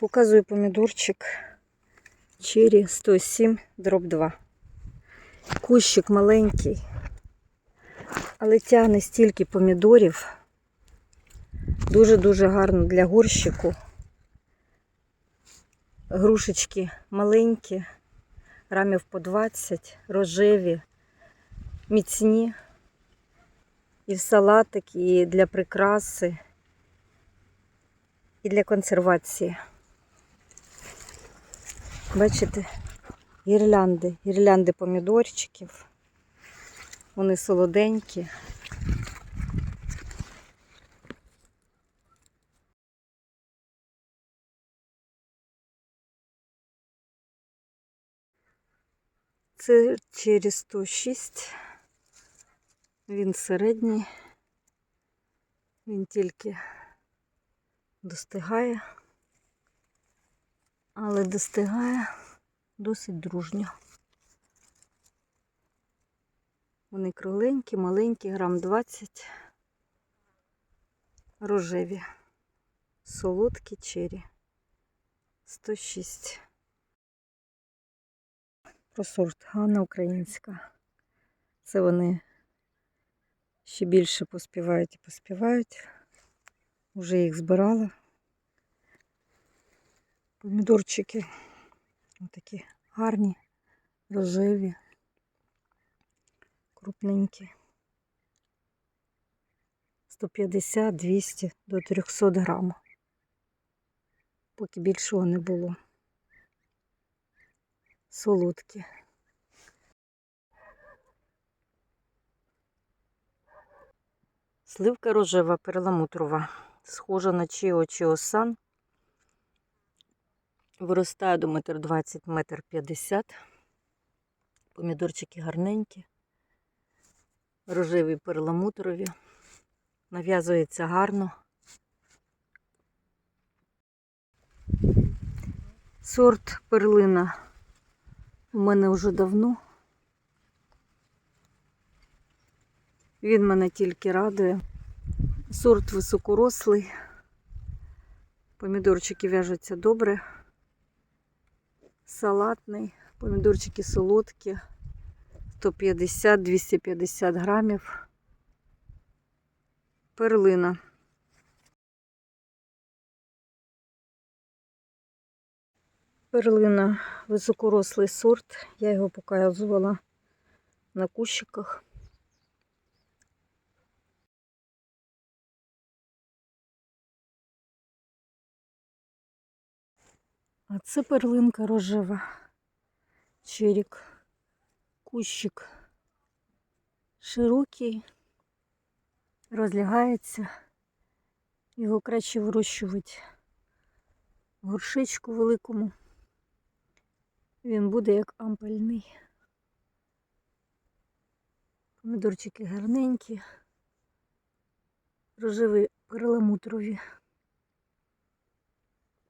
Показую помідорчик Черрі 107 дроб 2. Кущик маленький, але тягне стільки помідорів. Дуже-дуже гарно для горщику. Грушечки маленькі, грамів по 20, рожеві, міцні. І в салатик, і для прикраси, і для консервації. Бачите, гірлянди, гірлянди помідорчиків. Вони солоденькі. Це через 106. Він середній. Він тільки достигає, але достигає досить дружньо. Вони кругленькі, маленькі, грам 20, рожеві, солодкі чері. 106. Про сорт Ганна українська. Це вони ще більше поспівають і поспівають. Уже їх збирала. Помідорчики такі гарні, рожеві, крупненькі. 150, 200 до 300 грам. Поки більшого не було. Солодкі. Сливка рожева перламутрова, схожа на Чіо Чіосан. Виростає до метр двадцять, метр п'ятдесят. Помідорчики гарненькі, рожеві перламутрові. Нав'язується гарно. Сорт перлина у мене вже давно. Він мене тільки радує. Сорт високорослий. Помідорчики в'яжуться добре. Салатний. Помідорчики солодкі. 150-250 грамів. Перлина. Перлина високорослий сорт. Я його показувала на кущиках. А це перлинка рожева. Черік. Кущик широкий, розлягається. Його краще вирощувати в горшечку великому. Він буде як ампельний. Помідорчики гарненькі, рожеві перламутрові,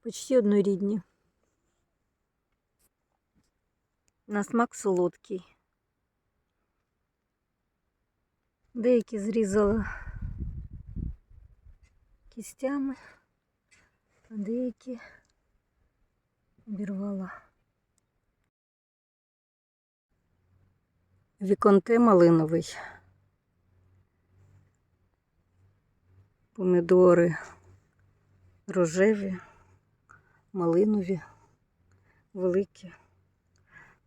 почти однорідні. На смак солодкий. Деякі зрізала кістями, а деякі обірвала. Віконте малиновий. Помідори рожеві, малинові, великі.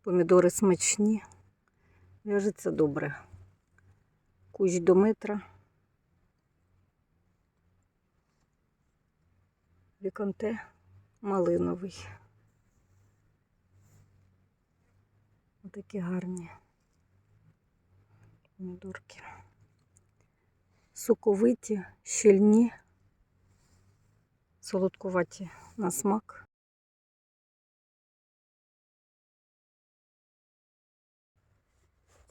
Помідори смачні, в'яжеться добре. Кущ до метра. Віконте малиновий. Отакі гарні помідорки. Соковиті, щільні, солодкуваті на смак.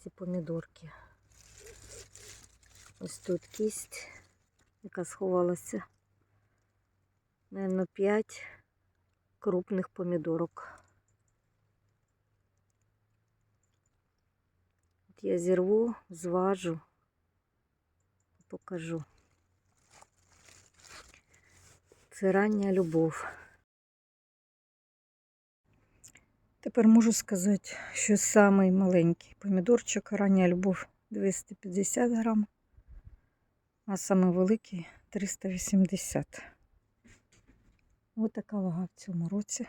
Ці помідорки. Ось тут кість, яка сховалася. Наверно, 5 крупних помідорок. От я зірву, зважу, покажу. Це рання любов. Тепер можу сказати, що самий маленький помідорчик рання любов 250 грам, а самий великий 380. Ось така вага в цьому році.